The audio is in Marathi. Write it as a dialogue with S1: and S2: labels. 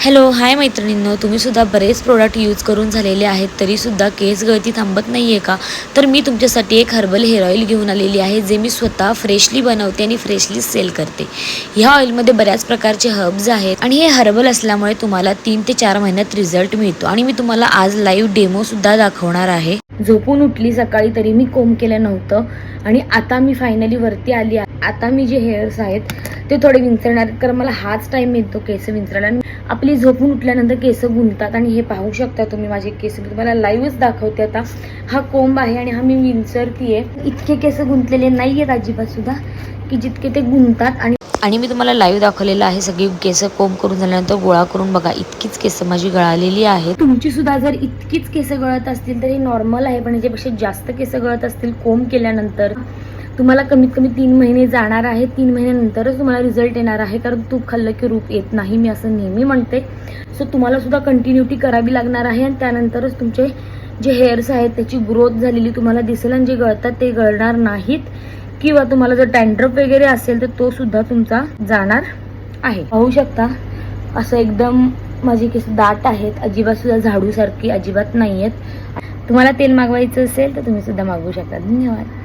S1: हॅलो हाय मैत्रिणींनो. तुम्ही सुद्धा बरेच प्रोडक्ट यूज करून झालेले आहेत तरीसुद्धा केस गळती थांबत नाही आहे का? तर मी तुमच्यासाठी एक हर्बल हेअर ऑइल घेऊन आलेली आहे जे मी स्वतः फ्रेशली बनवते आणि फ्रेशली सेल करते. ह्या ऑइलमध्ये बऱ्याच प्रकारचे हर्ब्स आहेत आणि हे हर्बल असल्यामुळे तुम्हाला तीन ते चार महिन्यात रिझल्ट मिळतो. आणि मी तुम्हाला आज लाईव्ह डेमोसुद्धा दाखवणार आहे. झोपून उठली सकाळी तरी मी कोंब केलं नव्हतं आणि आता मी फायनली वरती आली आहे. आता मी जे हेअर्स आहेत ते थोडे विंचरणार कारण मला हाच टाइम मिळतो केस विंचरायला. आणि आपली झोपून उठल्यानंतर केस गुंततात आणि हे पाहू शकता तुम्ही माझे केस. मी तुम्हाला लाईव्हच दाखवते आता. हा कोंब आहे आणि हा मी विंचरतीये. इतके केस गुंतलेले नाही आहेत अजिबात सुद्धा की जितके ते गुंतात आणि आणि मी तुम्हाला लाईव्ह दाखवलेलं आहे सगळी केस कोंब करून झाल्यानंतर गोळा करून बघा इतकीच केस माझी गळालेली आहेत. तुमची सुद्धा जर इतकीच केस गळत असतील तर हे नॉर्मल आहे पण याच्यापेक्षा जास्त केस गळत असतील कोंब केल्यानंतर तुम्हाला कमीत कमी तीन महिने जाणार आहे तीन महिन्यानंतरच तुम्हाला रिझल्ट येणार आहे कारण तूप खाल्लं की रूप येत नाही मी असं नेहमी म्हणते. सो तुम्हाला सुद्धा कंटिन्युटी करावी लागणार आहे आणि त्यानंतरच तुमचे जे हेअर्स आहेत त्याची ग्रोथ झालेली तुम्हाला दिसेल आणि जे गळतात ते गळणार नाहीत. किंवा तुम्हाला जर टँड्रप वगैरे असेल तर तो सुद्धा तुमचा जाणार आहे. पाहू शकता असं एकदम माझे केस दाट आहेत. अजिबात सुद्धा झाडूसारखी अजिबात नाही आहेत तुम्हाला तेल मागवायचं असेल तर तुम्ही सुद्धा मागवू शकता. धन्यवाद.